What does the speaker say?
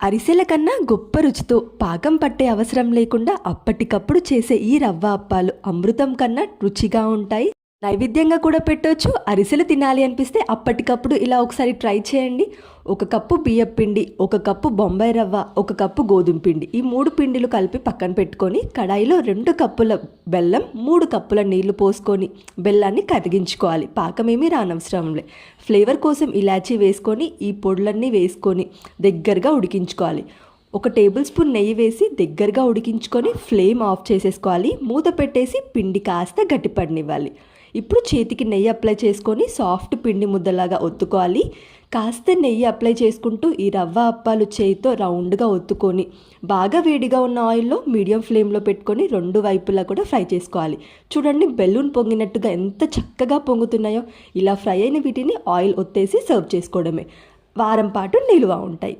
అరిసెల కన్నా గొప్ప రుచితో పాకం పట్టే అవసరం లేకుండా అప్పటికప్పుడు చేసే ఈ రవ్వ అప్పాలు అమృతం కన్నా రుచిగా ఉంటాయి. నైవేద్యంగా కూడా పెట్టవచ్చు అరిసెలు తినాలి అనిపిస్తే అప్పటికప్పుడు ఇలా ఒకసారి ట్రై చేయండి. ఒక కప్పు బియ్యం పిండి ఒక కప్పు బొంబాయి రవ్వ ఒక కప్పు గోధుమ పిండి ఈ మూడు పిండిలు కలిపి పక్కన పెట్టుకొని కడాయిలో రెండు కప్పుల బెల్లం మూడు కప్పుల నీళ్ళు పోసుకొని బెల్లాన్ని కరిగించుకోవాలి. పాకమేమీ రానవసరం లే. ఫ్లేవర్ కోసం ఇలాచీ వేసుకొని ఈ పొడులన్నీ వేసుకొని దగ్గరగా ఉడికించుకోవాలి. ఒక టేబుల్ స్పూన్ నెయ్యి వేసి దగ్గరగా ఉడికించుకొని ఫ్లేమ్ ఆఫ్ చేసేసుకోవాలి. మూత పెట్టేసి పిండి కాస్త గట్టిపడనివ్వాలి ఇప్పుడు చేతికి నెయ్యి అప్లై చేసుకొని సాఫ్ట్ పిండి ముద్దలాగా ఒత్తుకోవాలి. కాస్త నెయ్యి అప్లై చేసుకుంటూ ఈ రవ్వ అప్పాలు చేయితో రౌండ్గా ఒత్తుకొని బాగా వేడిగా ఉన్న ఆయిల్లో మీడియం ఫ్లేమ్లో పెట్టుకొని రెండు వైపులా కూడా ఫ్రై చేసుకోవాలి. చూడండి బెలూన్ పొంగినట్టుగా ఎంత చక్కగా పొంగుతున్నాయో. ఇలా ఫ్రై అయిన వీటిని ఆయిల్ ఒత్తేసి సర్వ్ చేసుకోవడమే. వారం పాటు నిలువ ఉంటాయి.